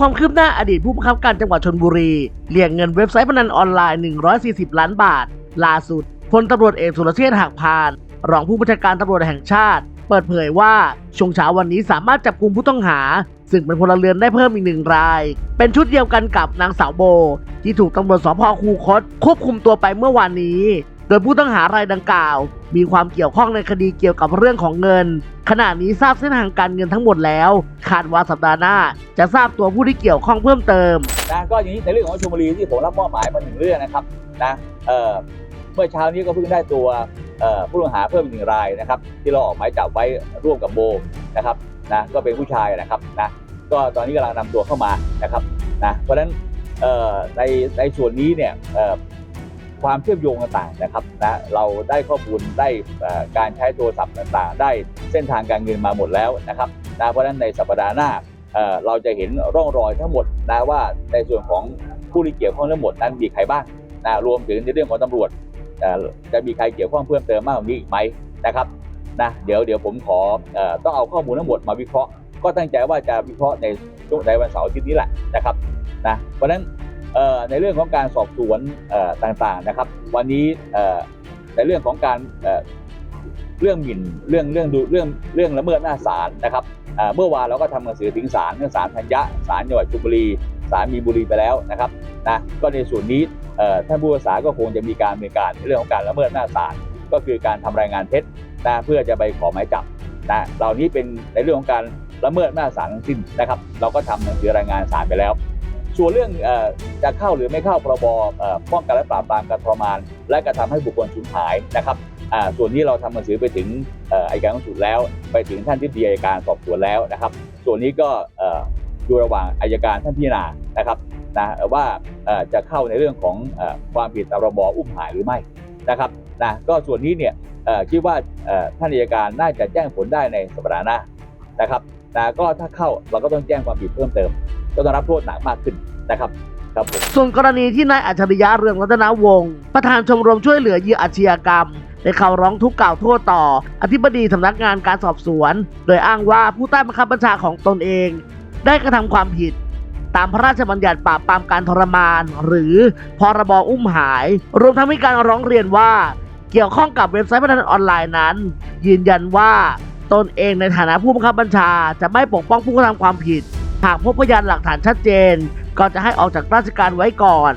ความคืบหน้าอดีตผู้บังคับการจังหวัดชนบุรีเรียกเงินเว็บไซต์พนันออนไลน์ 140 ล้านบาท ล่าสุดพลตำรวจเอกสุรเชษฐ์หักพาน รองผู้บัญชาการตำรวจแห่งชาติ เปิดเผยว่าช่วงเช้าวันนี้สามารถจับกลุ่มผู้ต้องหา ซึ่งเป็นพลเรือนได้เพิ่มอีกหนึ่งราย เป็นชุดเดียวกันกับนางสาวโบ ที่ถูกตำรวจสพคูคต ควบคุมตัวไปเมื่อวานนี้ โดยผู้ต้องหารายดังกล่าว มีความเกี่ยวข้องในคดีเกี่ยวกับเรื่องของเงิน ขณะนี้ทราบเส้นทางการเงินทั้งหมดแล้วคาดว่าสัปดาห์หน้า จะทราบตัวผู้ที่เกี่ยวข้องเพิ่มเติม นะก็อย่างนี้ในเรื่องของชลบุรีที่ผมรับมอบหมายมาหนึ่งเรื่องนะครับนะเอ่อเมื่อเช้านี้ก็เพิ่งได้ตัวเอ่อผู้ต้องหาเพิ่มอีกหนึ่งรายนะครับ ที่เราออกหมายจับไว้ร่วมกับโบนะครับนะก็เป็นผู้ชายนะครับนะก็ตอนนี้กำลังนำตัวเข้ามานะครับนะเพราะฉะนั้นเอ่อในในส่วนนี้เนี่ยเอ่อความเชื่อมโยงต่างๆนะครับนะเราได้ข้อมูลได้เอ่อการใช้โทรศัพท์ต่างๆ ได้ เส้นทางการเงินมาหมดแล้วนะครับนะเพราะฉะนั้นในสัปดาห์หน้าเเราจะเห็นร่องรอยทั้งหมดนะว่าในส่วนของผู้ที่เกี่ยวข้องทั้งหมดนั้นมีใครบ้างนะรวมถึงในเรื่องของตำรวจจะมีใครเกี่ยวข้องเพิ่มเติมมากกว่านี้อีกไหมนะครับนะเดี๋ยวเดี๋ยวผมขอออต้องเอาข้อมูลทั้งหมดมาวิเคราะห์ก็ตั้งใจว่าจะวิเคราะห์ในช่วงในวันเสาร์ทิตย์นี้แหละนะครับนะเพราะฉะนั้นในเรื่องของการสอบสวนต่างๆนะครับ วันนี้ในเรื่องของการ เรื่องหมิ่นเรื่องเรื่องดูเรื่องเรื่องละเมิดหน้าศาลนะครับเมื่อวานเราก็ทำหนังสือถึงศาลทั้งศาลธัญญะศาลจังหวัดชลบุรีศาลมีนบุรีไปแล้วนะครับนะก็ในส่วนนี้ท่านผู้พิพากษาก็คงจะมีการดำเนินการในเรื่องของการละเมิดหน้าศาลก็คือการทำรายงานเท็จนะเพื่อจะไปขอหมายจับนะเหล่านี้เป็นในเรื่องของการละเมิดหน้าศาลทั้งสิ้นนะครับ เราก็ทำหนังสือรายงานศาลไปแล้ว ส่วนเรื่องจะเข้าหรือไม่เข้าพรบป้องกันและปราบปรามการทรมาน และกระทำให้บุคคลสูญหายนะครับ ส่วนนี้เราทำหนังสือไปถึงอ่ออัยการสูงสุดแล้ว ไปถึงท่านที่ดีอัยการสอบสวนแล้วนะครับ ส่วนนี้ก็อยู่ระหว่างอัยการท่านพิจารณานะครับนะว่าจะเข้าในเรื่องของอความผิดตามระบออุ้มหายหรือไม่นะครับนะก็ส่วนนี้เนี่ยคิดว่าท่านอัยการน่าจะแจ้งผลได้ในสัปดาห์หน้านะครับนะก็ถ้าเข้าเราก็ต้องแจ้งความผิดเพิ่มเติม ก็ต้องรับโทษหนักมากขึ้นนะครับครับส่วนกรณีที่นายอัจฉริยะเรืองรัตนวงศ์ประธานชมรมช่วยเหลือเหยื่ออาชญากรรม ได้เข้าร้องทุกข์กล่าวโทษต่อ อธิบดีสำนักงานการสอบสวน โดยอ้างว่าผู้ใต้บังคับบัญชาของตนเอง ได้กระทำความผิด ตามพระราชบัญญัติปราบปรามการทรมาน หรือพรบอุ้มหาย รวมทั้งมีการร้องเรียนว่า เกี่ยวข้องกับเว็บไซต์พนันออนไลน์นั้น ยืนยันว่าตนเองในฐานะผู้บังคับบัญชา จะไม่ปกป้องผู้กระทำความผิด หากพบพยานหลักฐานชัดเจน ก็จะให้ออกจากราชการไว้ก่อน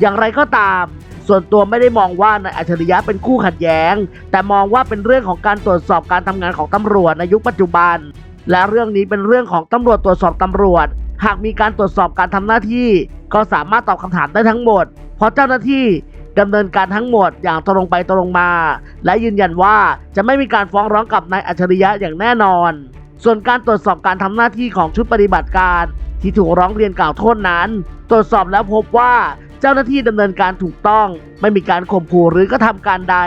อย่างไรก็ตาม ส่วนตัวไม่ได้มองว่านายอัจฉริยะเป็นคู่ขัดแย้ง แต่มองว่าเป็นเรื่องของการตรวจสอบการทำงานของตำรวจในยุคปัจจุบัน และเรื่องนี้เป็นเรื่องของตำรวจตรวจสอบตำรวจ หากมีการตรวจสอบการทำหน้าที่ ก็สามารถตอบคำถามได้ทั้งหมด เพราะเจ้าหน้าที่ดำเนินการทั้งหมดอย่างตรงไปตรงมา และยืนยันว่าจะไม่มีการฟ้องร้องกับนายอัจฉริยะอย่างแน่นอน ส่วนการตรวจสอบการทำหน้าที่ของชุดปฏิบัติการ ที่ถูกร้องเรียนกล่าวโทษนั้น ตรวจสอบแล้วพบว่าเจ้าหน้าที่ดำเนินการถูกต้อง ไม่มีการข่มขู่หรือกระทำการใด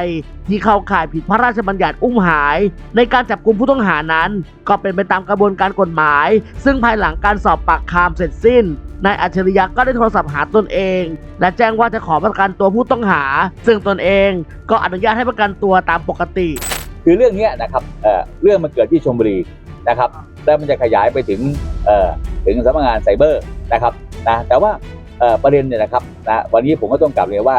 ที่เข้าข่ายผิดพระราชบัญญัติอุ้มหาย ในการจับกลุ่มผู้ต้องหานั้น ก็เป็นไปตามกระบวนการกฎหมาย ซึ่งภายหลังการสอบปากคำเสร็จสิ้นนายอัจฉริยะก็ได้โทรศัพท์หาตนเอง และแจ้งว่าจะขอประกันตัวผู้ต้องหา ซึ่งตนเองก็อนุญาตให้ประกันตัวตามปกติ คือเรื่องนี้นะครับเอ่อเรื่องมันเกิดที่ชลบุรี นะครับแล้วมันจะขยายไปถึงถึงสำนักงานไซเบอร์นะครับนะแต่ว่าประเด็นเนี่ยนะครับนะวันนี้ผมก็ต้องกลับเรียนว่า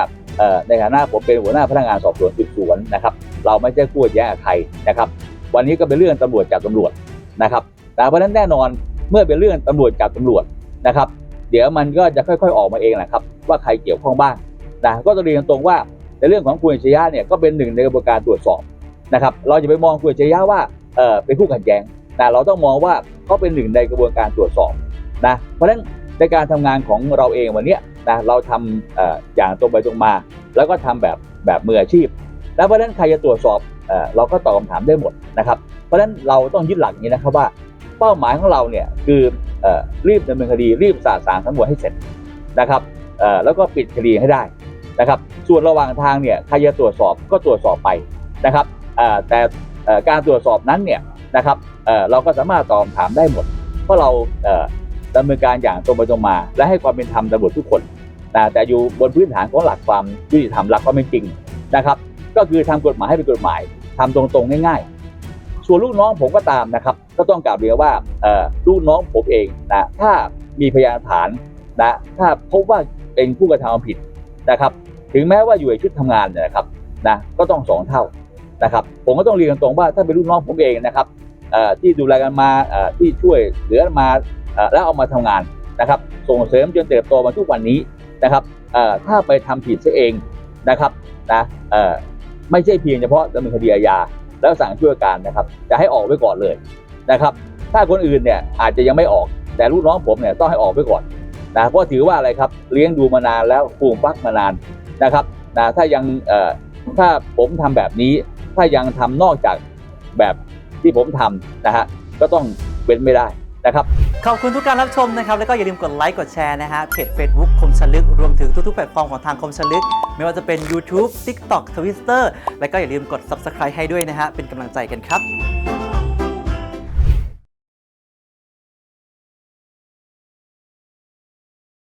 ในฐานะผมเป็นหัวหน้าพนักงานสอบสวนสืบสวนนะครับ เราไม่ใช่พูดแย้งกับใครนะครับ วันนี้ก็เป็นเรื่องตำรวจจับตำรวจนะครับนะเพราะฉะนั้นแน่นอนเมื่อเป็นเรื่องตำรวจจับตำรวจนะครับ เดี๋ยวมันก็จะค่อยๆออกมาเองแหละครับ ว่าใครเกี่ยวข้องบ้างนะก็ต้องเรียนตรงว่าในเรื่องของคุณอัจฉริยะเนี่ยก็เป็นหนึ่งในกระบวนการตรวจสอบนะครับ เราจะไปมองคุณอัจฉริยะว่าเออเป็นคู่ขัดแย้ง นะเราต้องมองว่าเขาเป็นหนึ่งในกระบวนการตรวจสอบนะเพราะฉะนั้นในการทำงานของเราเองวันนี้นะเราทำอย่างตรงไปตรงมา แล้วก็ทำแบบแบบมืออาชีพ แล้วเพราะฉะนั้นใครจะตรวจสอบเราก็ตอบคำถามได้หมดนะครับเพราะฉะนั้นเราต้องยึดหลักนี้นะครับว่าเป้าหมายของเราเนี่ยคืออรีบดำเนินคดีรีบสาสางทั้งหมดให้เสร็จนะครับแล้วก็ปิดคดีให้ได้นะครับ ส่วนระหว่างทางเนี่ยใครจะตรวจสอบก็ตรวจสอบไปนะครับแต่การตรวจสอบนั้นเนี่ยนะครับ เราก็สามารถตอบถามได้หมด เพราะเราเดำเนินการอย่างตรงไปตรงมา และให้ความเป็นธรรมตำรวจทุกคนนะแต่อยู่บนพื้นฐานของหลักความยุติธรรมหลักความเป็นจริงนะครับ ก็คือทำกฎหมายให้เป็นกฎหมายทำตรงๆง่าย ๆ ส่วนลูกน้องผมก็ตามนะครับ ก็ต้องกล่าวเรียนว่าเอ่อลูกน้องผมเองนะถ้ามีพยานฐานนะถ้าพบว่าเป็นผู้กระทำความผิดนะครับ ถึงแม้ว่าอยู่ในชุดทำงานเนี่ยนะครับนะก็ต้องสองเท่านะครับ ผมก็ต้องเรียนตรงๆว่าถ้าเป็นลูกน้องผมเองนะครับ ที่ดูแลกันมาที่ช่วยเหลือมาแล้วเอามาทำงานนะครับ ส่งเสริมจนเติบโตมาทุกวันนี้นะครับถ้าไปทำผิดซะเองนะครับนะไม่ใช่เพียงเฉพาะดำเนินคดีอาญาแล้วสั่งช่วยการนะครับ จะให้ออกไว้ก่อนเลยนะครับ ถ้าคนอื่นเนี่ยอาจจะยังไม่ออกแต่ลูกน้องผมเนี่ยต้องให้ออกไว้ก่อนนะเพราะถือว่าอะไรครับเลี้ยงดูมานานแล้วปลูกฟักมานานนะครับนะถ้ายังถ้าผมทำแบบนี้ ถ้ายังทำนอกจากแบบ ที่ผมทำนะฮะก็ต้องเว้นไม่ได้นะครับขอบคุณทุกการรับชมนะครับแล้วก็อย่าลืมกดไลค์กดแชร์นะฮะเพจ Facebook คมชลึก รวมถึงทุกๆแพลตฟอร์มของทางคมชลึก ไม่ว่าจะเป็น YouTube TikTok Twitter แล้วก็อย่าลืมกด Subscribe ให้ด้วยนะฮะเป็นกำลังใจกันครับ